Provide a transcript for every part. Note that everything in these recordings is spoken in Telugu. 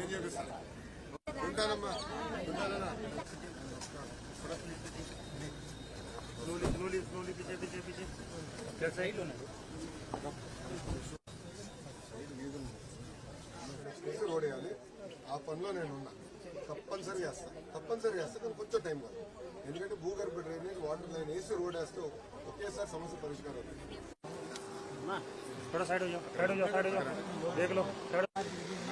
నేను చూపిస్తాను ఉంటానమ్మా ఉంటానన్నా. స్లోలీ రోడ్ వేయాలి. ఆ పనిలో నేను తప్పనిసరి చేస్తాను తప్పనిసరి చేస్తే కానీ కొంచెం టైం కాదు. ఎందుకంటే భూగర్భ డ్రైనేజ్ వాటర్ లైన్ వేసి రోడ్ వేస్తే ఒకేసారి సమస్య పరిష్కారం అవుతుంది.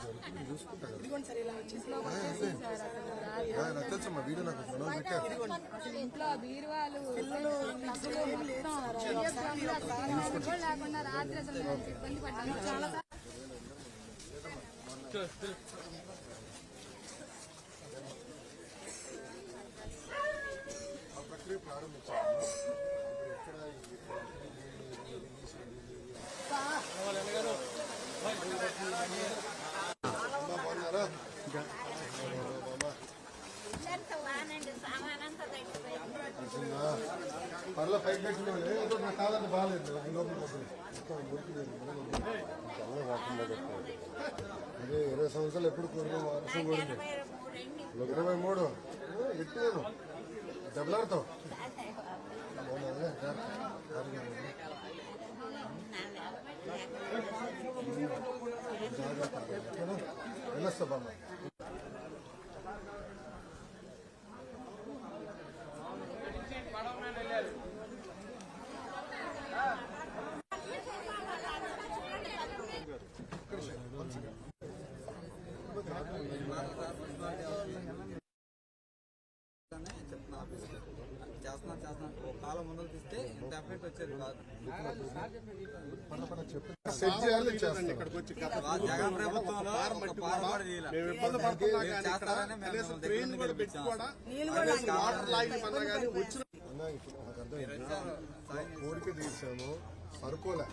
జరుగుతుంది చూసుకుంటా కదా నాకు తెలుసమ్మా వీడియో నాకు ఫోన్ పెట్టారు ఇంట్లో బీరువాలు లేకుండా రాత్రి అసలు ఇబ్బంది చాలా ఆ ప్రక్రియ ప్రారంభించాము బాగున్నారా బామ్మా. వచ్చిందా? పర్లే పైకి పెట్టిన ఏదో నా కాలంటే బాగాలేదు. ఈ లోపల. అదే ఇరవై సంవత్సరాలు ఎప్పుడు కూరలో వర్షం కూడింది ఇరవై మూడు. ఎట్టినాను దెబ్బలాడతావు. అవునా? అడిగాను. జాగ్రత్త. వెళ్ళొస్తా బామ్మ. చేస్తున్నా చేస్తున్నా. ఒక కాలం ముందుకు తీస్తే ఇంత ఎఫెక్ట్ వచ్చేది కాదు. జగన్ ప్రభుత్వంలో. కోరిక తీసాము సరుకోలే.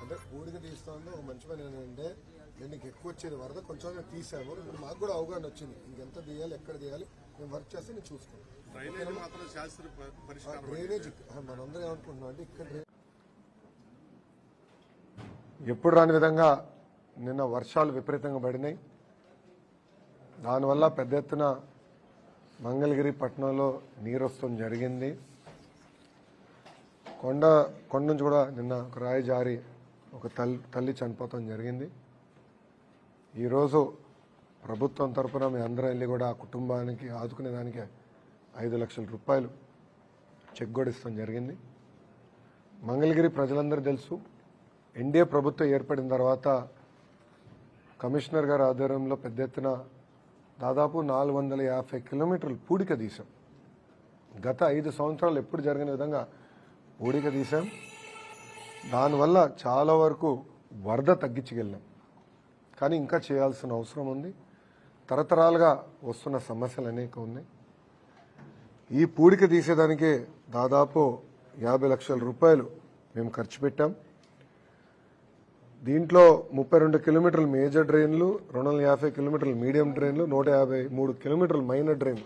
అంటే కోరిక తీస్తాను ఒక మంచి పని ఏంటంటే నేను నీకు ఎక్కువ వచ్చేది వరద. కొంచెం తీసాము ఇప్పుడు మాకు కూడా అవగాహన వచ్చింది. ఇంకెంత తీయాలి ఎక్కడ తీయాలి మేము వర్క్ చేస్తే నేను చూసుకుంటాను. ఆ డ్రైనేజ్ మనందరం ఏమనుకుంటున్నాం అంటే ఇక్కడ ఎప్పుడు రాని విధంగా నిన్న వర్షాలు విపరీతంగా పడినాయి. దానివల్ల పెద్ద ఎత్తున మంగళగిరి పట్టణంలో నీరు వస్తుంది జరిగింది. కొండ కొండ నుంచి కూడా నిన్న ఒక రాయి జారి ఒక తల్లి తల్లి చనిపోవటం జరిగింది. ఈరోజు ప్రభుత్వం తరపున మీ అందరం వెళ్ళి కూడా ఆ కుటుంబానికి ఆదుకునే దానికి ఐదు లక్షల రూపాయలు చెక్ కూడా ఇస్తాం జరిగింది. మంగళగిరి ప్రజలందరూ తెలుసు ఎన్డీఏ ప్రభుత్వం ఏర్పడిన తర్వాత కమిషనర్ గారి ఆధ్వర్యంలో పెద్ద ఎత్తున దాదాపు నాలుగు వందల యాభై కిలోమీటర్లు పూడిక తీసాం గత ఐదు సంవత్సరాలు ఎప్పుడు జరిగిన విధంగా పూడిక తీసాం దానివల్ల చాలా వరకు వరద తగ్గించగలిగాం. కానీ ఇంకా చేయాల్సిన అవసరం ఉంది. తరతరాలుగా వస్తున్న సమస్యలు అనేక ఉన్నాయి. ఈ పూడిక తీసేదానికే దాదాపు యాభై లక్షల రూపాయలు మేము ఖర్చు పెట్టాం. దీంట్లో ముప్పై రెండు కిలోమీటర్లు మేజర్ డ్రైన్లు రెండు వందల యాభై కిలోమీటర్లు మీడియం డ్రైన్లు నూట యాభై మూడు కిలోమీటర్లు మైనర్ డ్రైన్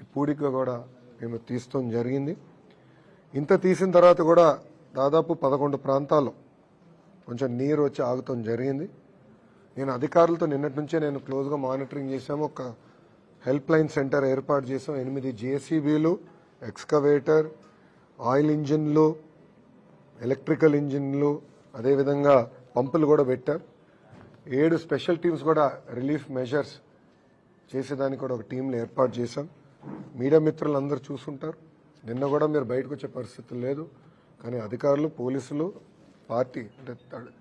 ఈ పూడిక కూడా మేము తీస్తాం జరిగింది. ఇంత తీసిన తర్వాత కూడా దాదాపు పదకొండు ప్రాంతాల్లో కొంచెం నీరు వచ్చి ఆగుతాం జరిగింది. నేను అధికారులతో నిన్నటి నుంచే నేను క్లోజ్గా మానిటరింగ్ చేశాము. ఒక హెల్ప్ లైన్ సెంటర్ ఏర్పాటు చేసాం ఎనిమిది జేసీబీలు ఎక్స్కవేటర్ ఆయిల్ ఇంజిన్లు ఎలక్ట్రికల్ ఇంజిన్లు అదేవిధంగా పంపులు కూడా పెట్టారు ఏడు స్పెషల్ టీమ్స్ కూడా రిలీఫ్ మెజర్స్ చేసేదానికి కూడా ఒక టీంలు ఏర్పాటు చేశాం. మీడియా మిత్రులు అందరూ చూసుంటారు. నిన్న కూడా మీరు బయటకు వచ్చే పరిస్థితి లేదు. కానీ అధికారులు పోలీసులు పార్టీ అంటే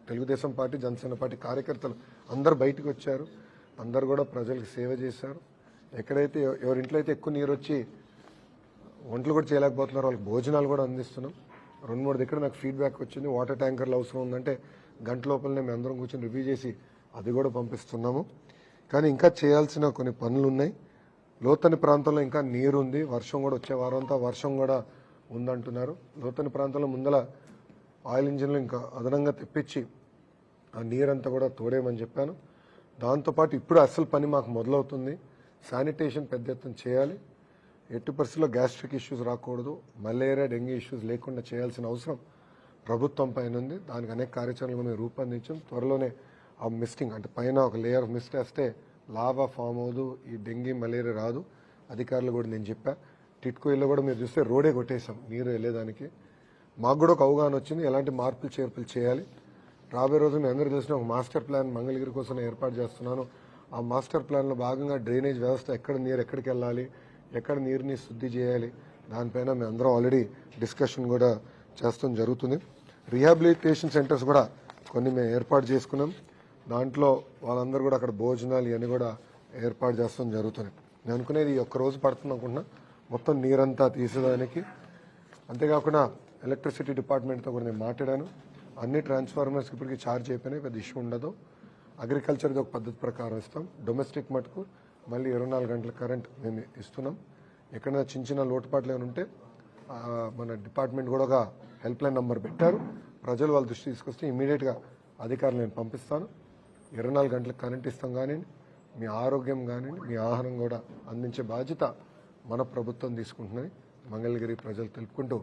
తెలుగుదేశం పార్టీ జనసేన పార్టీ కార్యకర్తలు అందరు బయటకు వచ్చారు. అందరు కూడా ప్రజలకు సేవ చేశారు. ఎక్కడైతే ఎవరింట్లో అయితే ఎక్కువ నీరు వచ్చి వంటలు కూడా చేయలేకపోతున్నారు వాళ్ళకి భోజనాలు కూడా అందిస్తున్నాం. రెండు మూడు దగ్గర నాకు ఫీడ్బ్యాక్ వచ్చింది. వాటర్ ట్యాంకర్లు అవసరం ఉందంటే గంట లోపలనే మేము అందరం కూర్చొని రివ్యూ చేసి అది కూడా పంపిస్తున్నాము. కానీ ఇంకా చేయాల్సిన కొన్ని పనులు ఉన్నాయి. లోతని ప్రాంతంలో ఇంకా నీరు ఉంది వర్షం కూడా వచ్చే వారంతా వర్షం కూడా ఉందంటున్నారు. లోతని ప్రాంతంలో ముందల ఆయిల్ ఇంజిన్లు ఇంకా అదనంగా తెప్పించి ఆ నీరంతా కూడా తోడేయమని చెప్పాను. దాంతోపాటు ఇప్పుడు అసలు పని మాకు మొదలవుతుంది. శానిటేషన్ పెద్ద ఎత్తున చేయాలి. ఎట్టి పరిస్థితుల్లో గ్యాస్ట్రిక్ ఇష్యూస్ రాకూడదు. మలేరియా డెంగ్యూ ఇష్యూస్ లేకుండా చేయాల్సిన అవసరం ప్రభుత్వం పైన ఉంది. దానికి అనేక కార్యాచరణలు మేము రూపొందించాం. త్వరలోనే ఆ మిస్టింగ్ అంటే పైన ఒక లేయర్ ఆఫ్ మిస్ట్ వేస్తే లావా ఫామ్ అవ్వదు. ఈ డెంగ్యూ మలేరియా రాదు. అధికారులు కూడా నేను చెప్పా. టిట్కో ఇల్లు కూడా మీరు చూస్తే రోడే కొట్టేశాం. నీరు వెళ్ళేదానికి. మాకు కూడా ఒక అవగాహన వచ్చింది. ఎలాంటి మార్పులు చేర్పులు చేయాలి? రాబోయే రోజు మీ అందరూ తెలిసిన ఒక మాస్టర్ ప్లాన్ మంగళగిరి కోసం ఏర్పాటు చేస్తున్నాను. ఆ మాస్టర్ ప్లాన్లో భాగంగా డ్రైనేజ్ వ్యవస్థ ఎక్కడ నీరు ఎక్కడికి వెళ్ళాలి? ఎక్కడ నీరుని శుద్ధి చేయాలి? దానిపైన మేము అందరం ఆల్రెడీ డిస్కషన్ కూడా చేస్తాం జరుగుతుంది. రీహాబిలిటేషన్ సెంటర్స్ కూడా కొన్ని మేము ఏర్పాటు చేసుకున్నాం. దాంట్లో వాళ్ళందరూ కూడా అక్కడ భోజనాలు ఇవన్నీ కూడా ఏర్పాటు చేస్తాం జరుగుతున్నాయి నేను అనుకునేది ఒక్క రోజు పడుతుంది అనుకుంటున్నా. మొత్తం నీరంతా తీసేదానికి. అంతేకాకుండా ఎలక్ట్రిసిటీ డిపార్ట్మెంట్తో కూడా నేను మాట్లాడాను. అన్ని ట్రాన్స్ఫార్మర్స్కి ఇప్పటికి ఛార్జ్ అయిపోయినాయి పెద్ద ఇష్యూ ఉండదు. అగ్రికల్చర్ది ఒక పద్ధతి ప్రకారం ఇస్తాం. డొమెస్టిక్ మటుకు మళ్ళీ ఇరవై నాలుగు గంటల కరెంట్ మేము ఇస్తున్నాం. ఎక్కడైనా చిన్న చిన్న లోటుపాట్లు ఏమైనా ఉంటే మన డిపార్ట్మెంట్ కూడా ఒక హెల్ప్ లైన్ నంబర్ పెట్టారు. ప్రజలు వాళ్ళ దృష్టి తీసుకొస్తే ఇమీడియట్గా అధికారులు నేను పంపిస్తాను. ఇరవై నాలుగు గంటలకు కరెంట్ ఇస్తాం కానీ మీ ఆరోగ్యం కానీ మీ ఆహారం కూడా అందించే బాధ్యత మన ప్రభుత్వం తీసుకుంటున్నది మంగళగిరి ప్రజలు తెలుపుకుంటూ